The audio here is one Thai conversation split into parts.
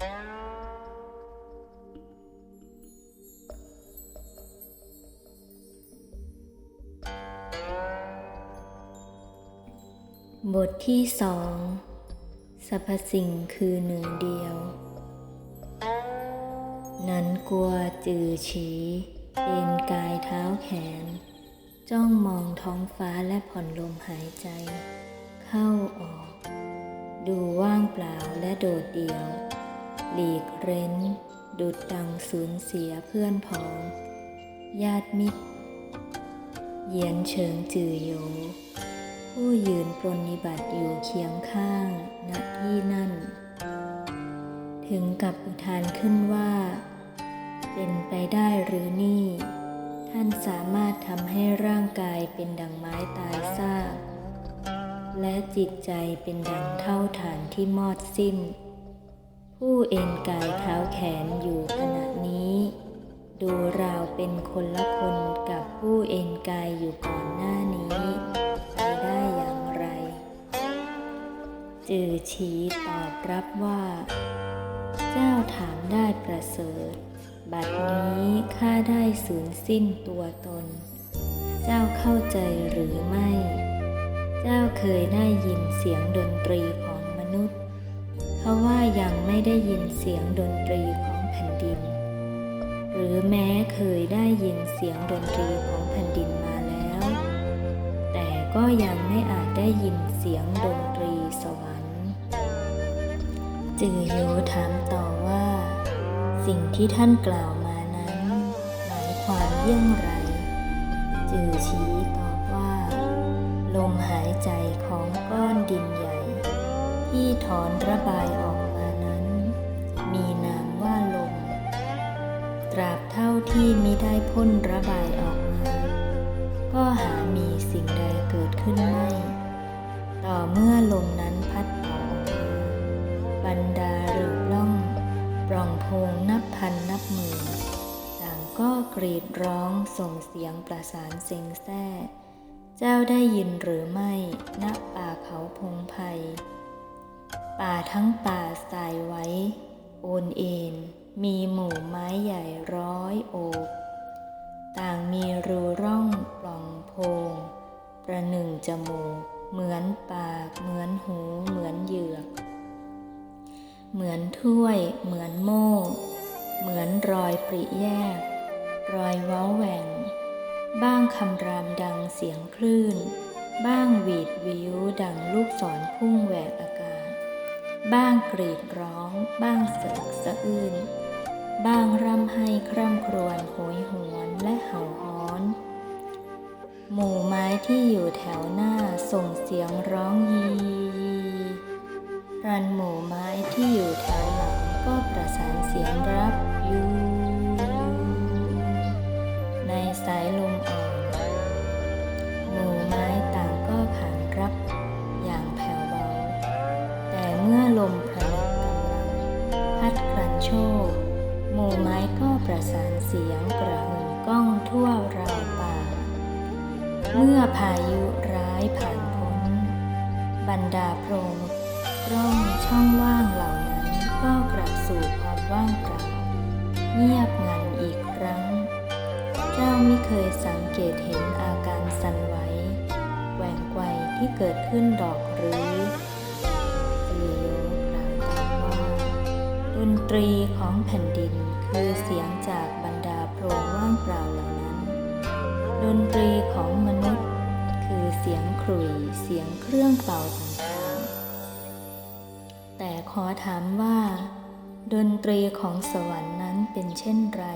บทที่สองสรรพสิ่งคือหนึ่งเดียว นั้นกลัวจือฉีเอ็นกายเท้าแขน จ้องมองท้องฟ้าและผ่อนลมหายใจ เข้าออก ดูว่างเปล่าและโดดเดี่ยว หลีกเร้น ดุดดังสูญเสียเพื่อนพ้อง ญาติมิตร เยียนเฉิงจือโย ผู้ยืนปรนนิบัติอยู่เคียงข้างณที่นั่น ถึงกับอุทานขึ้นว่า เป็นไปได้หรือนี่ ท่านสามารถทำให้ร่างกายเป็นดังไม้ตายซากและจิตใจเป็นดังเท่าฐานที่มอดสิ้น ผู้เอ็นกายเท้าแขนอยู่ขณะนี้ ดูราวเป็นคนละคนกับผู้เอ็นกายอยู่ก่อนหน้านี้ไปได้อย่างไร จือฉีตอบรับว่า เจ้าถามได้ประเสริฐ บัดนี้ข้าได้สูญสิ้นตัวตน เจ้าเข้าใจหรือไม่ เจ้าเคยได้ยินเสียงดนตรีของมนุษย์ เขาะว่ายังไม่ได้ยินเสียงดนตรีของแผ่นดิน หรือแม้เคยได้ยินเสียงดนตรีของแผ่นดินมาแล้ว แต่ก็ยังไม่อาจได้ยินเสียงดนตรีสวรรค์ จือโยถามต่อว่า สิ่งที่ท่านกล่าวมานั้น หมายความเยี่ยงไร จือชี้ตอบว่า ลมหายใจของก้อนดินใหญ่ ที่ถอนระบายออกมานั้น มีนามว่าลม ตราบเท่าที่มิได้พ่นระบายออกมา ก็หามีสิ่งใดเกิดขึ้นไม่ ต่อเมื่อลมนั้นพัดเป่าออกมาบรรดาหรือล่องปล่องโพงนับพันนับหมื่นต่างก็กรีดร้องส่งเสียงประสานเซ็งแซ่ เจ้าได้ยินหรือไม่ณป่าเขาพงไพร ป่าทั้งป่าสายไว้ โอนเอ็นมีหมู่ไม้ใหญ่ร้อยโอบ ต่างมีรูร่องปล่องโพง ประหนึ่งจมูก เหมือนปาก เหมือนหู เหมือนเหยือก เหมือนถ้วย เหมือนโม่ เหมือนรอยปริแยก รอยเว้าแหว่ง บ้างคำรามดังเสียงคลื่น บ้างหวีดวิวดังลูกศรพุ่งแหวกอากาศ บ้างกรีดร้อง บ้างเสกสะอื้น บ้างร่ำให้คร่ำครวญโหยหวนและเห่าฮ้อน หมู่ไม้ที่อยู่แถวหน้าส่งเสียงร้องยียีรันหมู่ไม้ที่อยู่แถวหลังก็ประสานเสียงรับยู ดาโพรงร่องช่องว่างเหล่านั้นก็กลับสู่ความว่างเปล่าเงียบงันอีกครั้ง เจ้าไม่เคยสังเกตเห็นอาการสั่นไหวแหว่งไกวที่เกิดขึ้นดอกหรือตือโยกล่าวตามว่าดนตรีของแผ่นดินคือเสียงจากบรรดาโพรงว่างเปล่าเหล่านั้น ดนตรีของมน เสียงขลุ่ยเสียงเครื่องเป่าต่างๆ แต่ขอถามว่า ดนตรีของสวรรค์นั้นเป็นเช่นไร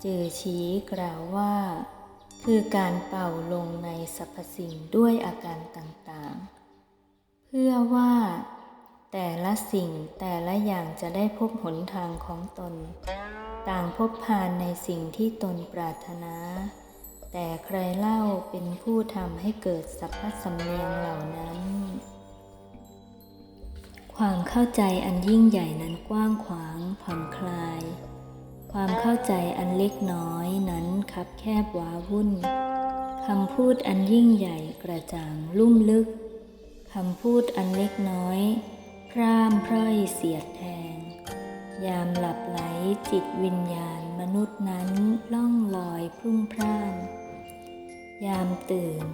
เจือชี้กล่าวว่า คือการเป่าลงในสรรพสิ่งด้วยอาการต่างๆ เพื่อว่าแต่ละสิ่งแต่ละอย่างจะได้พบหนทางของตน ต่างพบพานในสิ่งที่ตนปรารถนา แต่ใครเล่าเป็นผู้ทำให้เกิดสัพพสำเนียงเหล่านั้น ความเข้าใจอันยิ่งใหญ่นั้นกว้างขวางผ่อนคลาย ความเข้าใจอันเล็กน้อยนั้นคับแคบว้าวุ่นคำพูดอันยิ่งใหญ่กระจ่างลุ่มลึกคำพูดอันเล็กน้อยพร่ามพร่อยเสียดแทง ยามหลับไหลจิตวิญญาณมนุษย์นั้นล่องลอยพรุ่งพร่าน ยามตื่น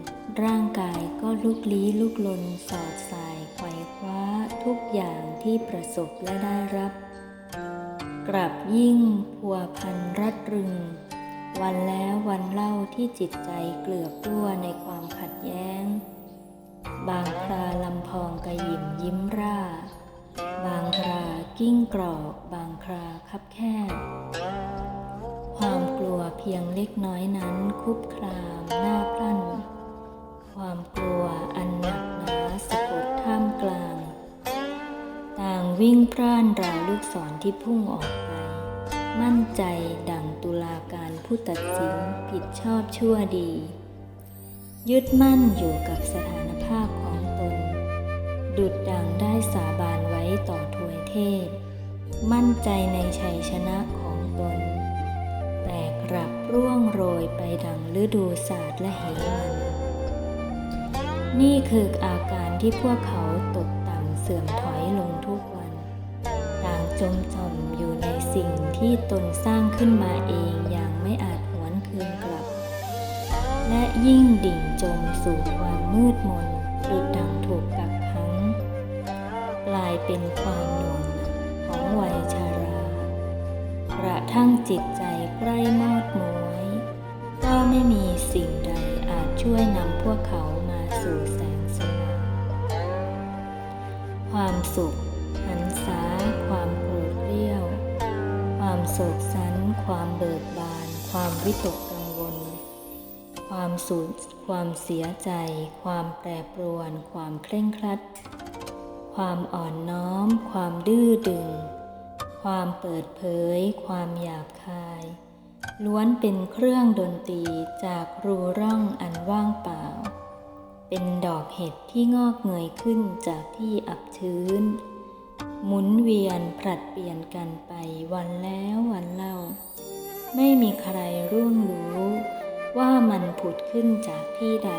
ร่างกายก็ลุกลี้ลุกลนสอดสายไขว่คว้าทุกอย่างที่ประสบและได้รับ กลับยิ่งพัวพันรัดรึง วันแล้ววันเล่าที่จิตใจเกลือกกลัวในความขัดแย้ง บางคราลำพองกระหยิมยิ้มร่า บางครากิ้งกรอก บางคราคับแคบ ความกลัวเพียงเล็กน้อยนั้นคุบคลามหน้าพลั่น ความกลัวอันหนักหนาสะกดท่ามกลาง ต่างวิ่งพร่านราวลูกศรที่พุ่งออกไป มั่นใจดังตุลาการผู้ตัดสินผิดชอบชั่วดี ยึดมั่นอยู่กับสถานภาพของตน ดุดดังได้สาบานไว้ต่อถวยเทพ มั่นใจในชัยชนะของตน กลับร่วงโรยไปดังฤดูศาสตร์และเหมันนี่คืออาการที่พวกเขาตกต่ำเสื่อมถอยลงทุกวัน ต่างจมจอมอยู่ในสิ่งที่ตนสร้างขึ้นมาเองอย่างไม่อาจหวนคืนกลับ และยิ่งดิ่งจมสู่ความมืดมนดุดดังถูกกักขังกลายเป็นความหน่ว จิตใจใกล้มอดม้วย ก็ไม่มีสิ่งใดอาจช่วยนำพวกเขามาสู่แสงสว่างความสุขหันษาความโกรธเรี้ยว ความโศกสันความเบิกบาน ความวิตกกังวล ความสูญความเสียใจ ความแปรปรวน ความเคร่งครัด ความอ่อนน้อม ความดื้อดึง ความเปิดเผย ความหยาบคาย ล้วนเป็นเครื่องดนตรีจากรูร่องอันว่างเปล่า เป็นดอกเห็ดที่งอกเงยขึ้นจากที่อับชื้น หมุนเวียนผลัดเปลี่ยนกันไปวันแล้ววันเล่า ไม่มีใครร่วงรู้ว่ามันผุดขึ้นจากที่ใด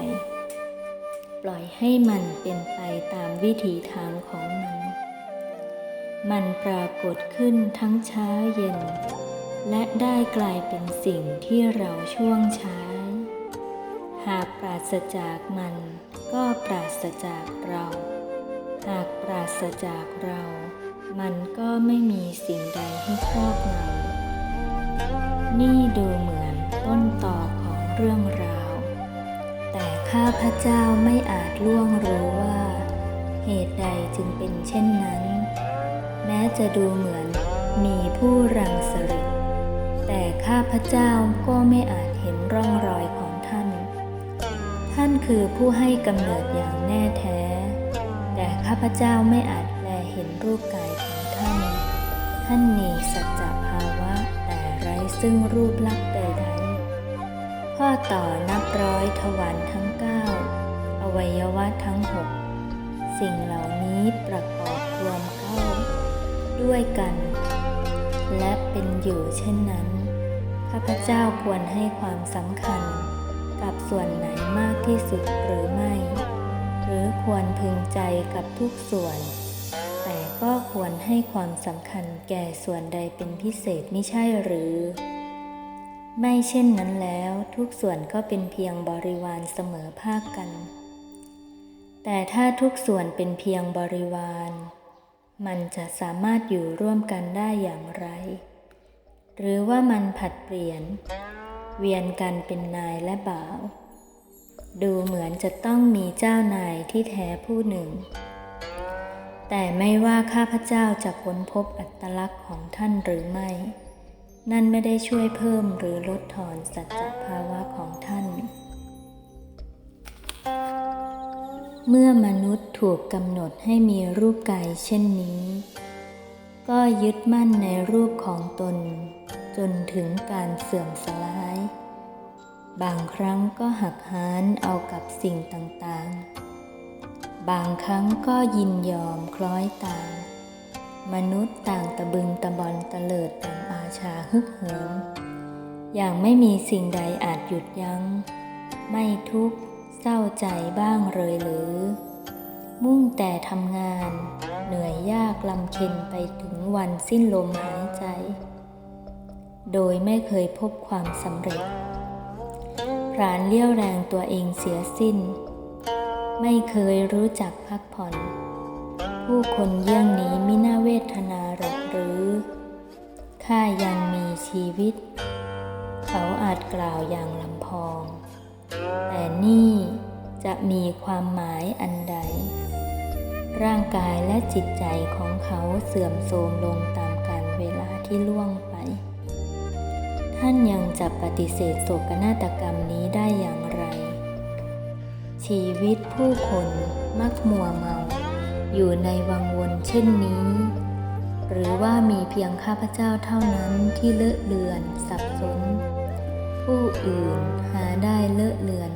ปล่อยให้มันเป็นไปตามวิถีทางของมัน มันปรากฏขึ้นทั้งเช้าเย็น และได้กลายเป็นสิ่งที่เราช่วงช้าหากปราศจากมันก็ปราศจากเรา หากปราศจากเรา มันก็ไม่มีสิ่งใดให้ครอบงำนี่ดูเหมือนต้นต่อของเรื่องราว แต่ข้าพระเจ้าไม่อาจล่วงรู้ว่า เหตุใดจึงเป็นเช่นนั้น แม้จะดูเหมือนมีผู้รังสริกแต่ข้าพระเจ้าก็ไม่อาจเห็นร่องรอยของท่าน ท่านคือผู้ให้กำเนิดอย่างแน่แท้ แต่ข้าพเจ้าไม่อาจแลเห็นรูปกายของท่าน ท่านมีสัจจภาวะแต่ไร้ซึ่งรูปลักษณ์ใดๆข้อต่อนับร้อยทวารทั้งเก้าอวัยวะทั้งหกสิ่งเหล่านี้ประ ด้วยกัน และเป็นอยู่เช่นนั้น ข้าพเจ้าควรให้ความสำคัญกับส่วนไหนมากที่สุดหรือไม่ หรือควรพึงใจกับทุกส่วน แต่ก็ควรให้ความสำคัญแก่ส่วนใดเป็นพิเศษไม่ใช่หรือ ไม่เช่นนั้นแล้วทุกส่วนก็เป็นเพียงบริวารเสมอภาคกัน แต่ถ้าทุกส่วนเป็นเพียงบริวาร มันจะสามารถอยู่ร่วมกันได้อย่างไร หรือว่ามันผัดเปลี่ยน เวียนกันเป็นนายและบ่าว ดูเหมือนจะต้องมีเจ้านายที่แท้ผู้หนึ่ง แต่ไม่ว่าข้าพเจ้าจะค้นพบอัตลักษณ์ของท่านหรือไม่ นั่นไม่ได้ช่วยเพิ่มหรือลดทอนสัจจภาวะของท่าน เมื่อมนุษย์ถูกกำหนดให้มีรูปกายเช่นนี้ ก็ยึดมั่นในรูปของตน จนถึงการเสื่อมสลาย บางครั้งก็หักหานเอากับสิ่งต่างๆ บางครั้งก็ยินยอมคล้อยตาม มนุษย์ต่างตะบึงตะบอนตะเลิดต่างอาชาฮึกเหิมอย่างไม่มีสิ่งใดอาจหยุดยัง้ง ไม่ทุกข์ เศร้าใจบ้างเลยหรือ มุ่งแต่ทำงาน เหนื่อยยากลำเค็นไปถึงวันสิ้นลมหายใจ โดยไม่เคยพบความสำเร็จพรานเลี้ยวแรงตัวเองเสียสิ้น ไม่เคยรู้จักพักผ่อน ผู้คนเยี่ยงนี้ไม่น่าเวทนาหรอกหรือข้ายังมีชีวิต เขาอาจกล่าวอย่างลำพอง แต่นี่จะมีความหมายอันใด ร่างกายและจิตใจของเขาเสื่อมโทรมลงตามกาลเวลาที่ล่วงไป ท่านยังจะปฏิเสธโศกนาฏกรรมนี้ได้อย่างไร ชีวิตผู้คนมักมัวเมา อยู่ในวังวนเช่นนี้ หรือว่ามีเพียงข้าพเจ้าเท่านั้นที่เลอะเลือนสับสน ผู้อื่นหาได้เลอะเลือน